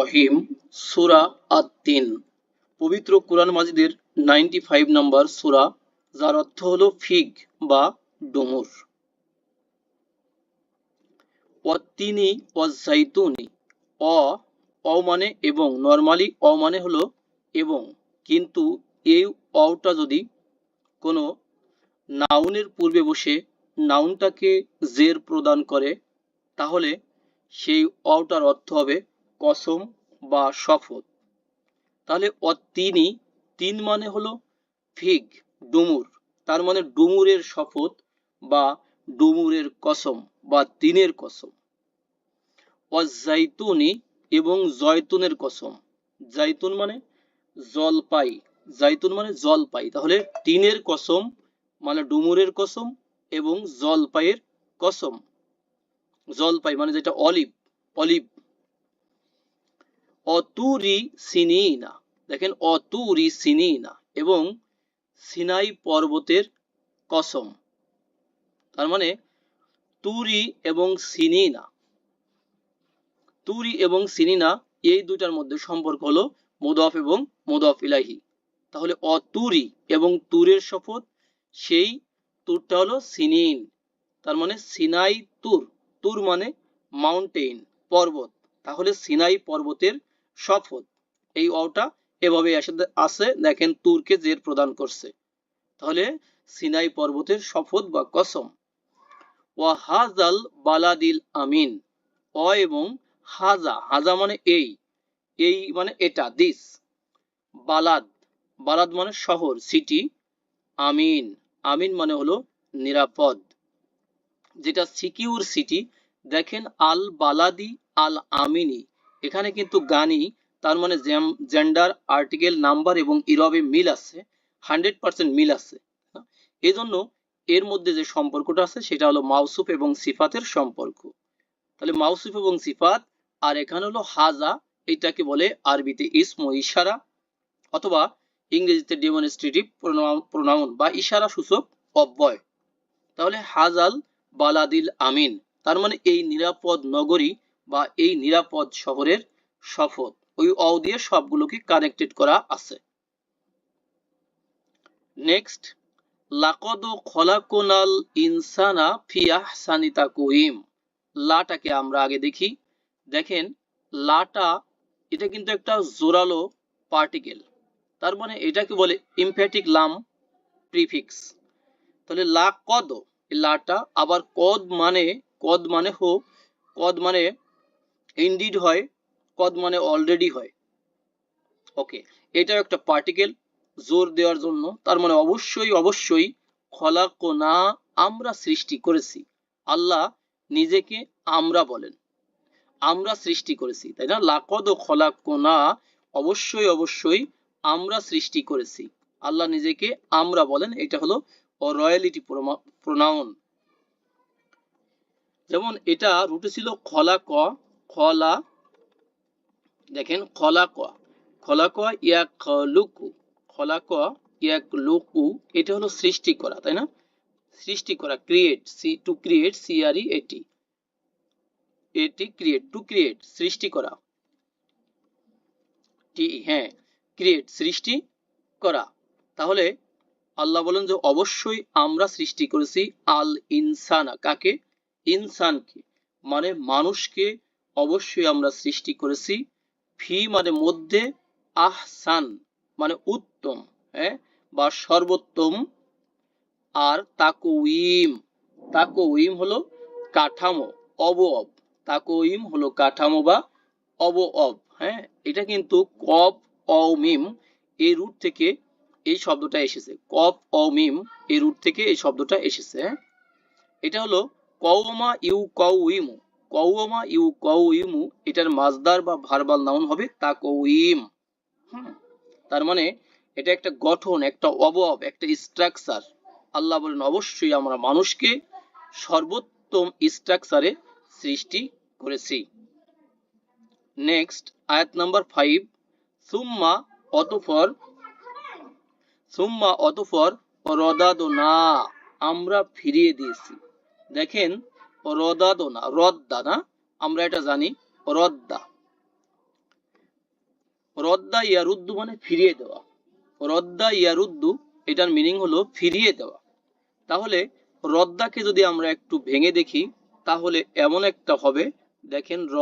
রহিম সুরা আত-তিন। পবিত্র কোরআন মাজিদের নাইনটি ফাইভ নম্বর সুরা, যার অর্থ হলো ফিগ বা ডুমুর। অতিনি অজাইতুনি অ অ মানে এবং, নর্মালি অ মানে হলো এবং। কিন্তু এই অটা যদি কোনো নাউনের পূর্বে বসে নাউনটাকে জের প্রদান করে, তাহলে সেই অটার অর্থ হবে কসম বা শপথ। তাহলে অতিনি তিন মানে হলো ফিগ, ডুমুর। তার মানে ডুমুরের শপথ বা ডুমুরের কসম বা তিনের কসম। অজাইতুনি এবং জয়তুনের কসম। জাইতুন মানে জলপাই। জাইতুন মানে জলপাই। তাহলে তিনের কসম মানে ডুমুরের কসম এবং জলপাইয়ের কসম। জলপাই মানে যেটা অলিভ অলিভ। অতুরি সিনিনা দেখেন অতুরি সিনিনা এবং সিনাই পর্বতের কসম। তার মানে তুরি এবং সিনিনা। তুরি এবং সিনিনা এই দুটার মধ্যে সম্পর্ক হলো মুদফ এবং মুদফ ইলাহি তাহলে অতুরি এবং তুরের শপথ, সেই তুরটা হলো সিনিন। তার মানে সিনাই তুর। তুর মানে মাউন্টেন পর্বত। তাহলে সিনাই পর্বতের শপথ এই অটা এভাবে আসে দেখেন তুরকে জের প্রদান করছে। তাহলে সিনাই পর্বতের শপথ বা কসম। ওয়াহাজাল বালাদিল আমিন। অ এবং হাজা হাজা মানে এই। এই মানে এটা, দিস। বালাদ বালাদ মানে শহর, সিটি। আমিন আমিন মানে হলো নিরাপদ। যেটা সিকিউর সিটি, দেখেন আল বালাদি আল আমিনি এখানে কিন্তু গানি তার মানে জেন্ডার আর্টিকেল নাম্বার এবং ইরবে মিল আছে হান্ড্রেড পার্সেন্ট মিল আছে। এই জন্য এর মধ্যে যে সম্পর্কটা আছে, সেটা হলো মাউসুফ এবং সিফাতের সম্পর্ক। তাহলে মাউসুফ এবং সিফাত, আর এখানে হলো হাজা, এটাকে বলে আরবিতে ইসমো, ইশারা, অথবা ইংরেজিতে ডেমনস্ট্রেটিভ প্রোনাউন বা ইশারা সূচক অব্যয়। তাহলে হাজাল বালাদিল আমিন, তার মানে এই নিরাপদ নগরী বা এই নিরাপদ শহরের শপথ। ওই অ দিয়ে সবগুলোকে কানেক্টেড করা আছে। নেক্সট লাকদ খলাকোনাল ইনসানা ফি আহসানি তাকওয়িম। লাটাকে আমরা আগে দেখি। দেখেন, লাটা, এটা কিন্তু একটা জোরালো পার্টিকেল তার মানে এটাকে বলে ইমফ্যাটিক লাম প্রিফিক্স তাহলে লা কদ লাটা আবার কদ মানে কদ মানে হোক, কদ মানে ইন্ডিড হয়, কদ মানে অলরেডি হয়। ওকে এটাও একটা পার্টিকেল জোর দেওয়ার জন্য। তার মানে অবশ্যই অবশ্যই খলাকোনা আমরা সৃষ্টি করেছি। আল্লাহ নিজেকে আমরা বলেন। আমরা সৃষ্টি করেছি, তাই না? লাকদ ও খলাকোনা অবশ্যই অবশ্যই আমরা সৃষ্টি করেছি। আল্লাহ নিজেকে আমরা বলেন, এটা হলো রয়্যালিটি প্রোনাউন যেমন এটা রুটে ছিল খলা ক খলা, দেখেন খলা ক খলা ক ইয়াক লুকু খলা ক ইয়াক লুকু এটা হলো সৃষ্টি করা, তাই না? সৃষ্টি করা create C to create C R E এটি এটি ক্রিয়েট টু ক্রিয়েট সৃষ্টি করা। টি হ্যাঁ ক্রিয়েট সৃষ্টি করা। তাহলে আল্লাহ বলেন যে অবশ্যই আমরা সৃষ্টি করেছি আল ইনসানা কাকে? ইনসানকে মানে মানুষকে অবশ্যই আমরা সৃষ্টি করেছি। ফি মানে মধ্যে আহসান মানে উত্তম হ্যাঁ? বা সর্বোত্তম। আর তাকুইম তাকুইম হলো কাঠামো, অবয়ব। তাকুইম হলো কাঠামো বা অবয়ব হ্যাঁ? এটা কিন্তু কপ অমিম এই রুট থেকে এই শব্দটা এসেছে। কপ অমিম এই রুট থেকে এই শব্দটা এসেছে হ্যাঁ? এটা হলো কওমা ইউ কউইমু কওমা ইউ কউইমু এটার মাজদার বা ভার্বাল নাউন হবে তাকউইম হুম। তার মানে এটা একটা গঠন, একটা অবয়ব, একটা স্ট্রাকচার আল্লাহ বলেন, অবশ্যই আমরা মানুষকে সর্বোত্তম স্ট্রাকচারে সৃষ্টি করেছি। নেক্সট আয়াত নাম্বার ফাইভ সুম্মা অতফর সুম্মা অতফর রদাদোনা, আমরা ফিরিয়ে দিয়েছি। দেখেন রদাদোনা, রদ্দা, না? আমরা এটা জানি, রদ্দা। রদ্দা ইয়ারুদ্দু মানে ফিরিয়ে দেওয়া। রদ্দা ইয়ারুদ্দু, এটার মিনিং হলো ফিরিয়ে দেওয়া। তাহলে রদ্দাকে যদি আমরা একটু ভেঙে দেখি, তাহলে এমন একটা হবে, দেখেন র,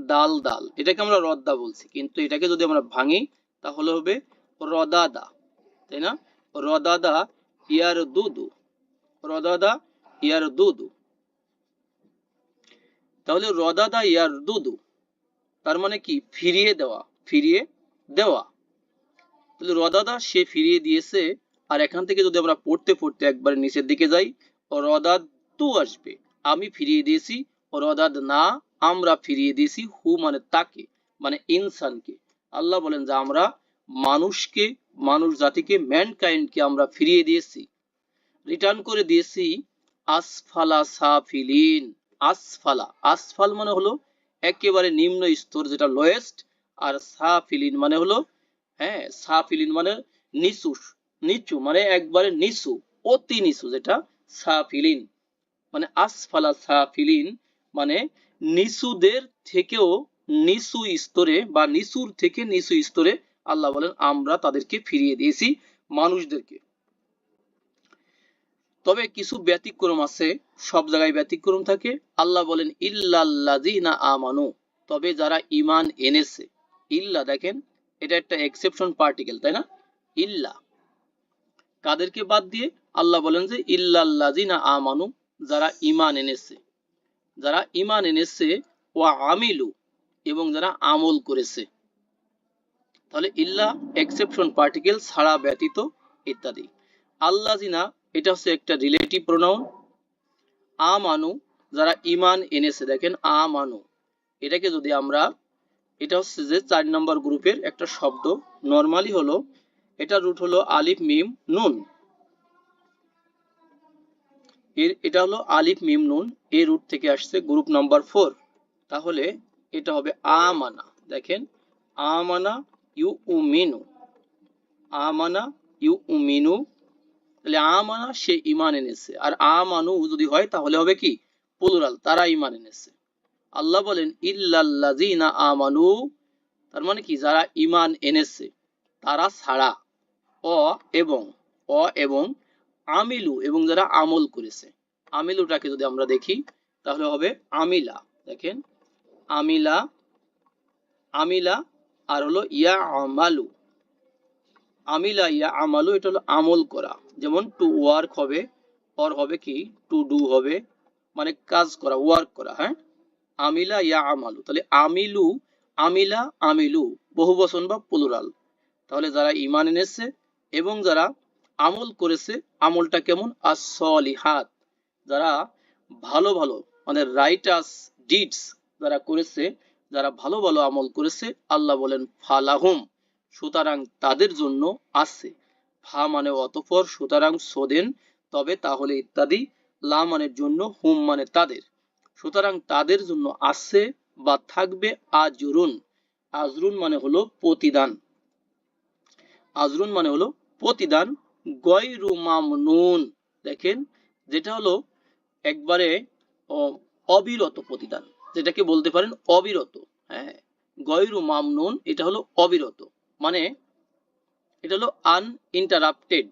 দাল দাল। এটাকে আমরা রদ্দা বলছি, কিন্তু এটাকে যদি আমরা ভাঙি, তাহলে হবে রদাদা, তাই না? রদাদা ইয়ার দুদু রদাদা ইয়ার দুদু তাহলে রদাদা ইয়ার দুদু তার মানে কি? ফিরিয়ে দেওয়া ফিরিয়ে দেওয়া। তাহলে রদাদা সে ফিরিয়ে দিয়েছে, আর এখান থেকে যদি আমরা পড়তে পড়তে একবার নিচের দিকে যাই রদাদ তু আসবে। আমি ফিরিয়ে দিয়েছি রদাদ না, আমরা ফিরিয়ে দিয়েছি, হু মানে তাকে মানে ইনসানকে। আল্লাহ বলেন যে আমরা মানুষকে, মানুষ জাতিকে ম্যানকাইন্ডকে আমরা ফিরিয়ে দিয়েছি। রিটার্ন করে দিয়েছি, আসফালা সাফিলিন। আসফালা। আসফাল মানে হলো একেবারে নিম্ন স্তর যেটা লোয়েস্ট আর সাফিলিন মানে হলো হ্যাঁ সাফিলিন মানে নিচু নিচু মানে একবারে নিচু, অতি নিচু যেটা সাফিলিন। মানে আসফালা সাফিলিন মানে নিচুদের থেকেও নিচু স্তরে বা নিচুর থেকে নিচু স্তরে আল্লাহ বলেন, আমরা তাদেরকে ফিরিয়ে দিয়েছি মানুষদেরকে। তবে কিছু ব্যতিক্রম আছে, সব জায়গায় ব্যতিক্রম থাকে। আল্লাহ বলেন, ইল্লাল্লাযিনা আমানু। তবে যারা ঈমান এনেছে, ইল্লা দেখেন, এটা একটা এক্সেপশন পার্টিকেল তাই না? ইল্লা। কাদেরকে বাদ দিয়ে আল্লাহ বলেন যে, ইল্লাল্লাযিনা আমানু। যারা ঈমান এনেছে। যারা ঈমান এনেছে, ওয়া আমিলু, এবং যারা আমল করেছে। তাহলে ইল্লা এক্সেপশন পার্টিকেল ছাড়া ব্যতীত ইত্যাদি। আল্লাযিনা এটা হচ্ছে একটা রিলেটিভ প্রোনাউন আমানু যারা ইমান এনেছে, দেখেন আমানু এটাকে যদি আমরা, এটা হচ্ছে যে চার নম্বর গ্রুপের একটা শব্দ নর্মালি হলো, এটা রুট হলো আলিফ, মিম, নুন। এর, এটা হলো আলিফ, মিম, নুন এই রুট থেকে আসছে গ্রুপ নাম্বার ফোর তাহলে এটা হবে আমানা দেখেন আমানা ইউ উমিনু আমানা ইউ উমিনু। তাহলে আমানা, সে ইমান এনেছে। আর আমানু যদি হয়, তাহলে হবে কি? প্লুরাল তারা ইমান এনেছে। আল্লাহ বলেন, ইল্লাল্লাযিনা আমানু তার মানে কি? যারা ইমান এনেছে, তারা ছাড়া। অ এবং অ এবং আমিলু, এবং যারা আমল করেছে। আমিলুটাকে যদি আমরা দেখি, তাহলে হবে আমিলা। দেখেন, আমিলা আমিলা, আর হলো ইয়া আমালু আমিলা ইয়া আমালু, এটা হলো আমল করা। যেমন টু ওয়ার্ক হবে অর হবে কি? টু ডু হবে মানে কাজ করা ওয়ার্ক করা হ্যাঁ? আমিলা ইয়া আমালু, তাহলে আমিলু, আমিলা, আমিলু, বহু বচন বা প্লুরাল তাহলে যারা ইমান এনেছে এবং যারা আমল করেছে, আমলটা কেমন? আসলিহাত যারা ভালো ভালো মানে রাইটাস ডিডস যারা করেছে, যারা ভালো ভালো আমল করেছে, আল্লাহ বলেন, ফালাহুম। সুতরাং তাদের জন্য আছে। ফা মানে অতঃপর সুতরাং সোদেন তবে তাহলে ইত্যাদি। লা মানের জন্য, হুম মানে তাদের। সুতরাং তাদের জন্য আছে বা থাকবে আজরুন। আজরুন মানে হলো প্রতিদান। আজরুন মানে হলো প্রতিদান। গয়রু মামনুন। দেখেন, যেটা হলো একবারে অবিরত প্রতিদান। যেটাকে বলতে পারেন অবিরত। হ্যাঁ গয়রু মামনুন, এটা হলো অবিরত। মানে এটা হলো আনইন্টারাপ্টেড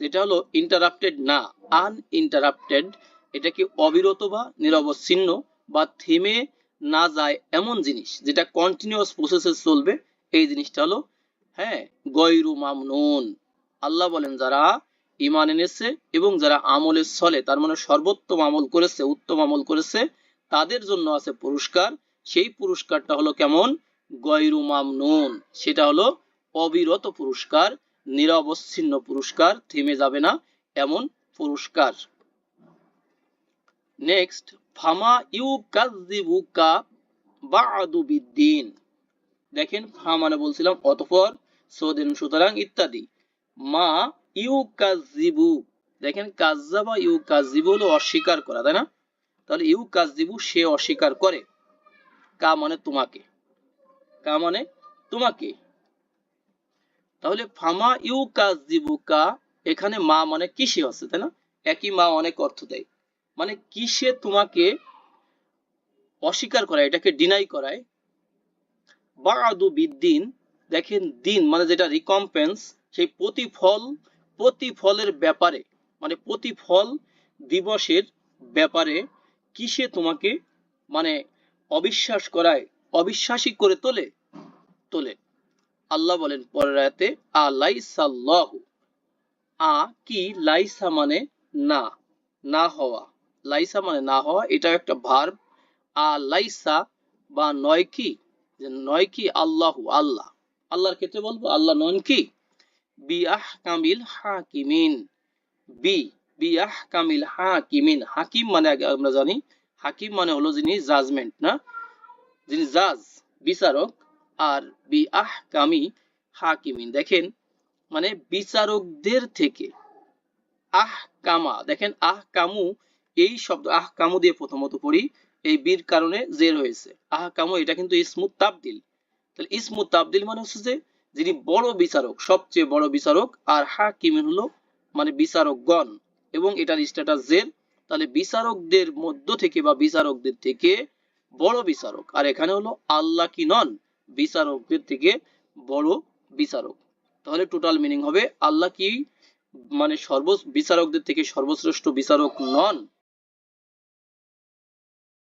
যেটা হলো ইন্টারাপ্টেড না আনইন্টারাপ্টেড এটা কি অবিরত বা নিরবচ্ছিন্ন বা থেমে না যায় এমন জিনিস যেটা কন্টিনিউয়াস প্রসেসে চলবে, এই জিনিসটা হলো হ্যাঁ গয়রু মামনুন। আল্লাহ বলেন, যারা ইমান এনেছে এবং যারা আমলের চলে তার মানে সর্বোত্তম আমল করেছে, উত্তম আমল করেছে, তাদের জন্য আছে পুরস্কার। সেই পুরস্কারটা হলো কেমন? গয়রু মামনুন। সেটা হলো অবিরত পুরস্কার, নিরবচ্ছিন্ন পুরস্কার, থেমে যাবে না এমন পুরস্কার। নেক্সট ফামা ইউ কাজিবুকা বাদু বিদ্দিন। দেখেন, ফা মানে বলছিলাম অতঃপর, সোদেন সুতরাং ইত্যাদি। মা ইউ কাজিবু দেখেন কাজ্জাবা ইউ কাজিবু হলো অস্বীকার করা, তাই না? তাহলে ইউ কাজিবু সে অস্বীকার করে। কা মানে তোমাকে। কা মানে তোমাকে। তাহলে ফামা ইউ কাজিবু কা এখানে মা মানে কিসে আছে, তাই না? একই মা অনেক অর্থ দেয়। মানে কিসে তোমাকে অস্বীকার করায়, এটাকে ডিনাই করায়। বাদু বিদ্দিন, দেখেন দিন মানে যেটা রিকম্পেন্স সেই প্রতিফল, প্রতিফলের ব্যাপারে মানে প্রতিফল দিবসের ব্যাপারে কিসে তোমাকে মানে অবিশ্বাস করায়? অবিশ্বাসী করে তোলে। তোলে। আল্লাহ বলেন পরের আয়াতে আলাইসাল্লাহু আ কি? লাইসা মানে না না হওয়া। লাইসা মানে না হওয়া এটা একটা ভার্ব আ লাইসা বা নয় কি? যে নয় কি? আল্লাহু, আল্লাহ। আল্লাহর ক্ষেত্রে বলব, আল্লাহ নন কি? বিয়াহ কামিল হাকিমিন। বি বিয়াহ কামিল হাকিমিন। হাকিম মানে আমরা জানি, হাকিম মানে হলো যিনি জাজমেন্ট না? যিনি জাজ বিচারক আর বিআহ কামি হাকিমিন। দেখেন মানে বিচারকদের থেকে আহ কামা দেখেন আহ কামু এই শব্দ আহ কামু দিয়ে প্রথমত পড়ি, এই বীর কারণে জের হয়েছে আহ কামু এটা কিন্তু ইসমু তাবদিল। তাহলে ইসমু তাবদিল মানে হচ্ছে যে, যিনি বড় বিচারক, সবচেয়ে বড় বিচারক আর হা হাকিমিন হলো মানে বিচারকগণ। এবং এটার স্ট্যাটাস জের তাহলে বিচারকদের মধ্য থেকে বা বিচারকদের থেকে বড় বিচারক। আর এখানে হলো আল্লাহ কি নন? বিচারকদের থেকে বড় বিচারক। তাহলে টোটাল মিনিং হবে আল্লাহ কি মানে সর্ব বিচারকদের থেকে সর্বশ্রেষ্ঠ বিচারক নন?